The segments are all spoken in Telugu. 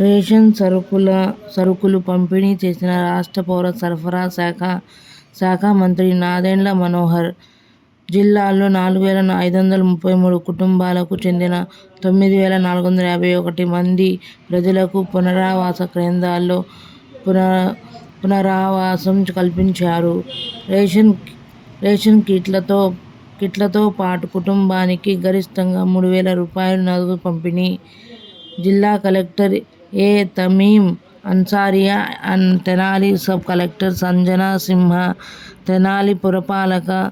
రేషన్ సరుకుల సరుకులు పంపిణీ చేసిన రాష్ట్ర పౌర సరఫరా శాఖ శాఖ మంత్రి నాదెండ్ల మనోహర్. జిల్లాలో నాలుగు వేల ఐదు వందల ముప్పై మూడు కుటుంబాలకు చెందిన తొమ్మిది వేల నాలుగు వందల యాభై ఒకటి మంది ప్రజలకు పునరావాస కేంద్రాల్లో పునరావాసం కల్పించారు. రేషన్ రేషన్ కిట్లతో కిట్లతో పాటు కుటుంబానికి గరిష్టంగా మూడు వేల రూపాయలు నగదు పంపిణీ. జిల్లా collector A Tameem Ansariya, and Tenali sub collector Sanjana Simha, Tenali పురపాలక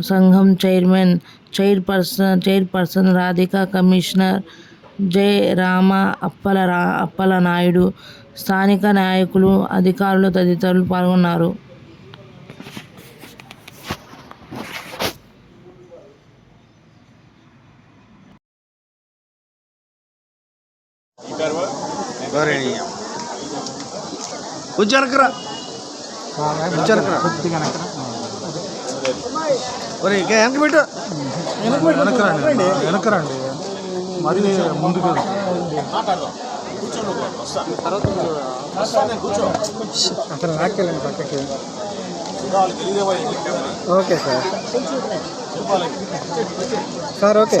సంఘం chairman, chairperson Radhika, commissioner J. Rama Appala రా అప్పల నాయుడు స్థానిక నాయకులు, అధికారులు తదితరులు పాల్గొన్నారు. కొంచెం వెనకరా ఒరే ఇంకా వెనక పెట్టు. వెనకరండి వెనకరండి మరి ముందుకు అతను లాక్కెళ్ళండి పక్కకి. Okay sir. Sir okay.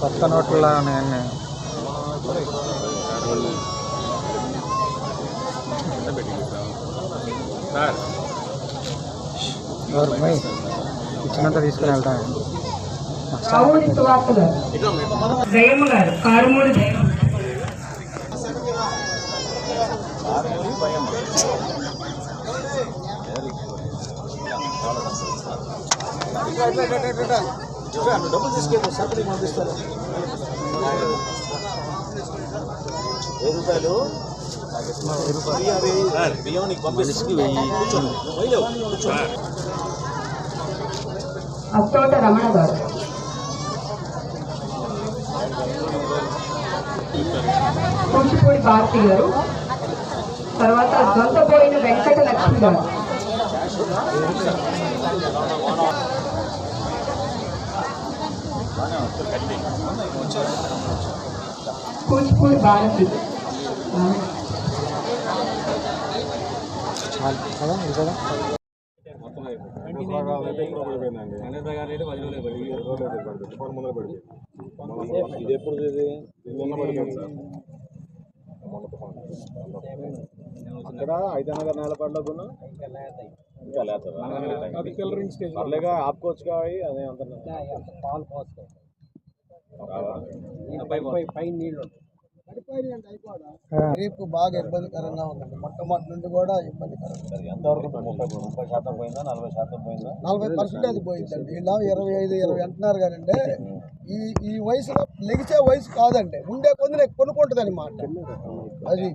కొత్త నోట్ల నేను ఎవరు ఇచ్చినంత తీసుకుని వెళ్తాను కావూరి సువార్త గారు జయమ్మ గారు కారుమూడి జయమ్మ డబ్బులు తీసుకెళ్ళి సర్కల్ పంపిస్తారు ఏ రూపాయలు? బియ్యం నీకు పంపిస్తుంది వెయ్యి. అత్తోట రమణ గారు. కూచిపూడి భారతి గారు. తర్వాత దొంతపోయిన వెంకట లక్ష్మి గారు. కూచిపూడి భారతి కదా ఇది కదా ఇది ఎప్పుడు ఇది. నిన్న అదే పాలు పైన నీళ్ళు రేపు బాగా ఇబ్బందికరంగా ఉందండి. మొట్టమొదటి నుండి కూడా ఇబ్బందికరంగా ఎంతవరకు ముప్పై ముప్పై శాతం పోయిందా నలభై శాతం పోయిందా? నలభై పర్సెంటేజ్ పోయిందండి. ఇలా ఇరవై ఐదు ఇరవై అంటున్నారు కానండి ఈ ఈ వయసులో లెగిసే వయసు కాదండి. ఉండే కొంది నేను కొనుక్కుంటుంది అనమాట అది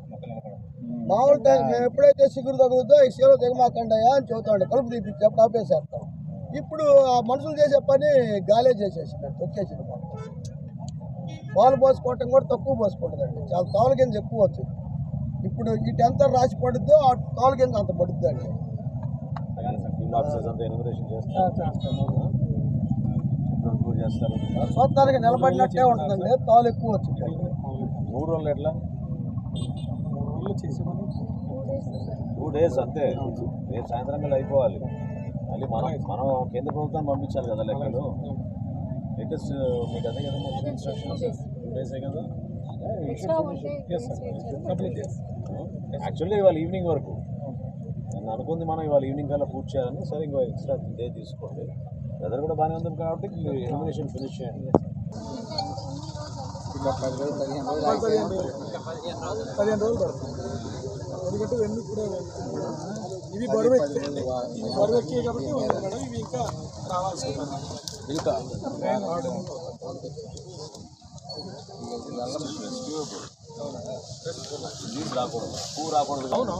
మామూలు టైం మేము ఎప్పుడైతే సిగురు తగులుతో ఈ సీలో దిగమాకండయా అని చెబుతాండి కలుపు అప్పుడు ఆపేసేస్తాం. ఇప్పుడు ఆ మనుషులు చేసే పని గాలే చేసేసిందండి తొక్కేసింది పాలు పోసుకోవటం కూడా తక్కువ పోసుకుంటుందండి. చాలా తోల కింద ఎక్కువ వచ్చింది. ఇప్పుడు ఈ టెన్త్ రాసి పడుద్దో ఆ తోల కింద అంత పడుద్దండి. చూడటానికి నిలబడినట్టే ఉంటుందండి. తోలు ఎక్కువ వచ్చింది. మూడు రోజులు ఎట్లా? టూ డేస్ అంతే. రేపు సాయంత్రం కల్లా అయిపోవాలి. మళ్ళీ మనం మనం కేంద్ర ప్రభుత్వం పంపించాలి కదా లెక్కలు. లేటెస్ట్ మీకు అదే కదా ఇన్స్ట్రక్షన్స్? టూ డేసే కదా? యాక్చువల్లీ ఇవాళ ఈవినింగ్ వరకు. నేను అనుకుంది మనం ఇవాళ ఈవినింగ్ కల్లా పూర్తి చేయాలని. సరే ఇంకో ఎక్స్ట్రా డే తీసుకోండి. వెదర్ కూడా బాగానే ఉంది కాబట్టి ఎలిమినేషన్ ఫినిష్ చేయండి. పదిహేను రోజులు పడుతుంది. ఎందుకంటే ఇవన్నీ కూడా ఇవి బరువు ఎక్కి ఇవి బరువు ఎక్కి కాబట్టి మేడం. ఇవి ఇంకా రావాల్సి ఇంకా అవును?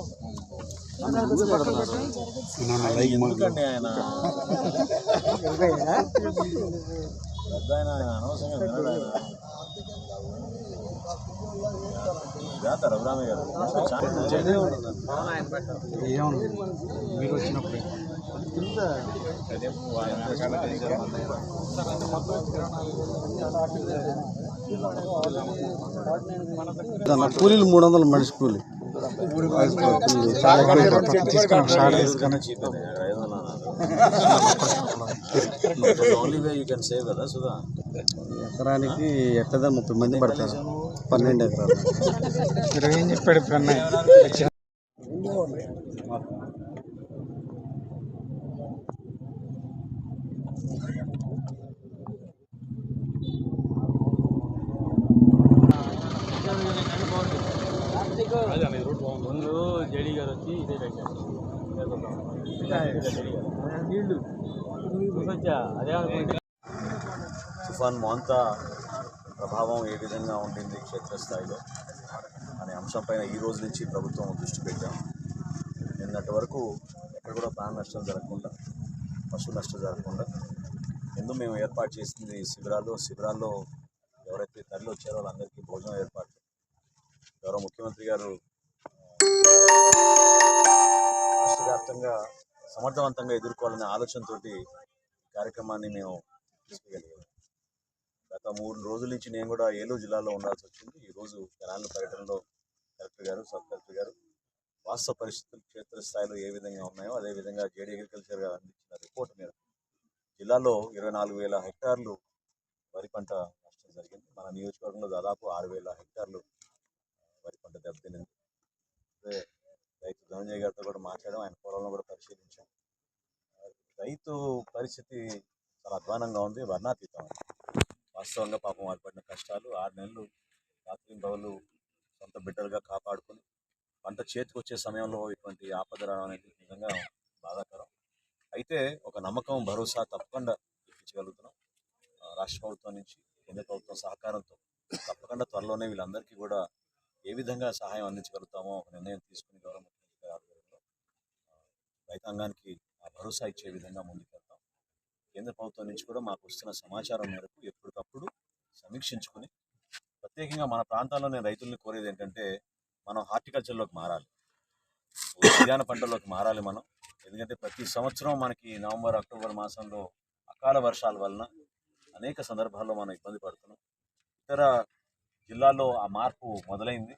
ఎందుకండి ఆయన? పెద్ద ఆయన ఆయన అనవసరంగా రఘురామయ్య గారు. మీరు వచ్చినప్పుడు. కూలీలు మూడు వందలు మనిషి కూలి only way you can save కదా సుధా? ఎకరానికి ఎట్టదా ముప్పై మంది పడతారు? పన్నెండు ఎకరాలు. మీరు ఏం చెప్పాడు ఇప్పుడు అన్నయ్య? తుఫాన్ మోంతా ప్రభావం ఏ విధంగా ఉంటుంది క్షేత్రస్థాయిలో అనే అంశంపైన ఈ రోజు నుంచి ప్రభుత్వం దృష్టి పెట్టాం. నిన్నటి వరకు ఎక్కడ కూడా ప్రాణ నష్టం జరగకుండా పశు నష్టం జరగకుండా ఎందుకు మేము ఏర్పాటు చేసింది శిబిరాల్లో? శిబిరాల్లో ఎవరైతే తరలి వచ్చారో వాళ్ళందరికీ భోజనం ఏర్పాటు గౌరవ ముఖ్యమంత్రి గారు రాష్ట్ర వ్యాప్తంగా సమర్థవంతంగా ఎదుర్కోవాలనే ఆలోచనతోటి కార్యక్రమాన్ని మేము తీసుకెళ్ళాము గత మూడు రోజుల నుంచి నేను కూడా ఏలూరు జిల్లాలో ఉండాల్సి వచ్చింది. ఈరోజు జనాల పర్యటనలో కలెక్టర్ గారు సబ్ కలెక్టర్ గారు వాస్తవ పరిస్థితులు క్షేత్రస్థాయిలో ఏ విధంగా ఉన్నాయో అదేవిధంగా జేడీ అగ్రికల్చర్ గారు అందించిన రిపోర్ట్ మీద జిల్లాలో ఇరవై నాలుగు వేల హెక్టార్లు వరి పంట నష్టం జరిగింది. మన నియోజకవర్గంలో దాదాపు ఆరు వేల హెక్టార్లు వరి పంట దెబ్బతినింది. అదే రైతు ధనంజయ్ గారితో కూడా మాట్లాడడం ఆయన పొలంలో కూడా పరిశీలించాం. రైతు పరిస్థితి చాలా అధ్వానంగా ఉంది. వర్ణాతీతం వాస్తవంగా పాపం వారు పడిన కష్టాలు ఆరు నెలలు రాత్రి బవులు సొంత బిడ్డలుగా కాపాడుకుని పంట చేతికి వచ్చే సమయంలో ఇటువంటి ఆపద రావడం అనేది నిజంగా బాధాకరం. అయితే ఒక నమ్మకం భరోసా తప్పకుండా ఇప్పించగలుగుతున్నాం. రాష్ట్ర ప్రభుత్వం నుంచి కేంద్ర ప్రభుత్వం సహకారంతో తప్పకుండా త్వరలోనే వీళ్ళందరికీ కూడా ఏ విధంగా సహాయం అందించగలుగుతామో ఒక నిర్ణయం తీసుకుని గౌరవ ముఖ్యమంత్రి గారి ఆధ్వర్యంలో రైతాంగానికి ఆ భరోసా ఇచ్చే విధంగా ముందుకు కేంద్ర ప్రభుత్వం నుంచి కూడా మాకు వస్తున్న సమాచారం మేరకు ఎప్పటికప్పుడు సమీక్షించుకుని ప్రత్యేకంగా మన ప్రాంతాల్లో నేను రైతుల్ని కోరేది ఏంటంటే మనం హార్టికల్చర్లోకి మారాలి. ఉద్యాన పంటల్లోకి మారాలి మనం. ఎందుకంటే ప్రతి సంవత్సరం మనకి నవంబర్ అక్టోబర్ మాసంలో అకాల వర్షాల వలన అనేక సందర్భాల్లో మనం ఇబ్బంది పడుతున్నాం. ఇతర జిల్లాల్లో ఆ మార్పు మొదలైంది.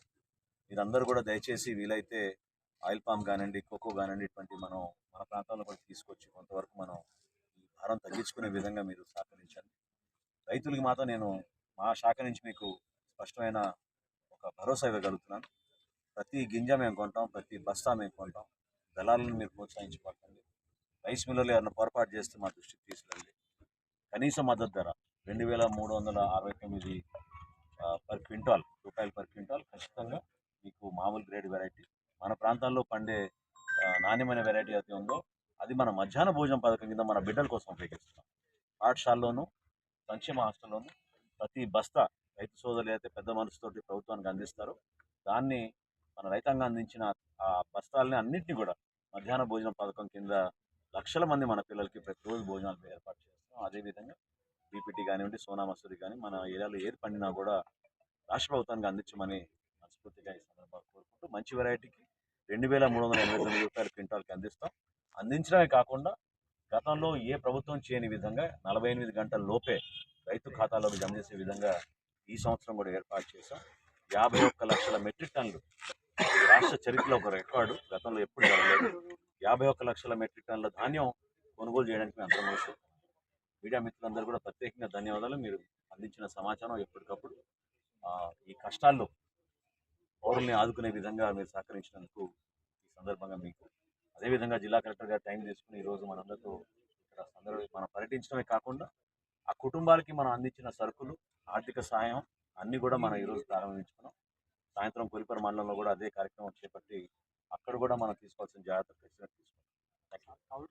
మీరందరూ కూడా దయచేసి వీలైతే ఆయిల్ పామ్ కానివ్వండి కోకో కానివ్వండి ఇటువంటి మనం మన ప్రాంతాల్లో కూడా తీసుకొచ్చి కొంతవరకు మనం భారం తగ్గించుకునే విధంగా మీరు సహకరించండి. రైతులకి మాత్రం నేను మా శాఖ నుంచి మీకు స్పష్టమైన ఒక భరోసా ఇవ్వగలుగుతున్నాను. ప్రతి గింజ మేము కొంటాం ప్రతి బస్తా మేము కొంటాం. దళాలను మీరు ప్రోత్సహించుకోకండి. రైస్ మిల్లర్లు ఏమైనా పొరపాటు చేస్తే మా దృష్టికి తీసుకెళ్ళండి. కనీస మద్దతు ధర రెండు వేల మూడు వందల అరవై తొమ్మిది పర్ క్వింటాల్ రూపాయలు పర్ క్వింటాల్ ఖచ్చితంగా మీకు మామూలు గ్రేడ్ వెరైటీ. మన ప్రాంతాల్లో పండే నాణ్యమైన వెరైటీ అయితే ఉందో అది మన మధ్యాహ్న భోజనం పథకం కింద మన బిడ్డల కోసం ఉపయోగిస్తున్నాం. పాఠశాలలోనూ సంక్షేమ హాస్టల్లోను ప్రతి బస్తా రైతు సోదరులు అయితే పెద్ద మనసుతోటి ప్రభుత్వానికి అందిస్తారు. దాన్ని మన రైతాంగం అందించిన ఆ బస్తాలని అన్నింటినీ కూడా మధ్యాహ్న భోజనం పథకం కింద లక్షల మంది మన పిల్లలకి ప్రతిరోజు భోజనాలు ఏర్పాటు చేస్తాం. అదేవిధంగా బీపీటీ కానివ్వండి సోనా మసూరి కానీ మన ఏరియాలో ఏది పండినా కూడా రాష్ట్ర ప్రభుత్వానికి అందించమని మనస్ఫూర్తిగా ఈ సందర్భంగా కోరుకుంటూ మంచి వెరైటీకి రెండు వేల మూడు వందల ఎనభై తొమ్మిది రూపాయల క్వింటాల్కి అందిస్తాం. అందించడమే కాకుండా గతంలో ఏ ప్రభుత్వం చేయని విధంగా నలభై ఎనిమిది గంటల లోపే రైతు ఖాతాలోకి జమ చేసే విధంగా ఈ సంవత్సరం కూడా ఏర్పాటు చేశాం. యాభై ఒక్క లక్షల మెట్రిక్ టన్నులు రాష్ట్ర చరిత్రలో ఒక రికార్డు. గతంలో ఎప్పుడు జరగలేదు. యాభై ఒక్క లక్షల మెట్రిక్ టన్నుల ధాన్యం కొనుగోలు చేయడానికి మేము అందరం కలిసి మీడియా మిత్రులందరూ కూడా ప్రత్యేకంగా ధన్యవాదాలు. మీరు అందించిన సమాచారం ఎప్పటికప్పుడు ఈ కష్టాల్లో పౌరుల్ని ఆదుకునే విధంగా మీరు సహకరించినందుకు అదేవిధంగా జిల్లా కలెక్టర్ గారు టైం తీసుకుని ఈరోజు మనందరితో ఇక్కడ సందర్భ మనం పర్యటించడమే కాకుండా ఆ కుటుంబాలకి మనం అందించిన సరుకులు ఆర్థిక సాయం అన్నీ కూడా మనం ఈరోజు ప్రారంభించుకున్నాం. సాయంత్రం కొలిపర మండలంలో కూడా అదే కార్యక్రమం చేపట్టి అక్కడ కూడా మనం తీసుకోవాల్సిన జాగ్రత్తలు ఖచ్చితంగా తీసుకుంటాం.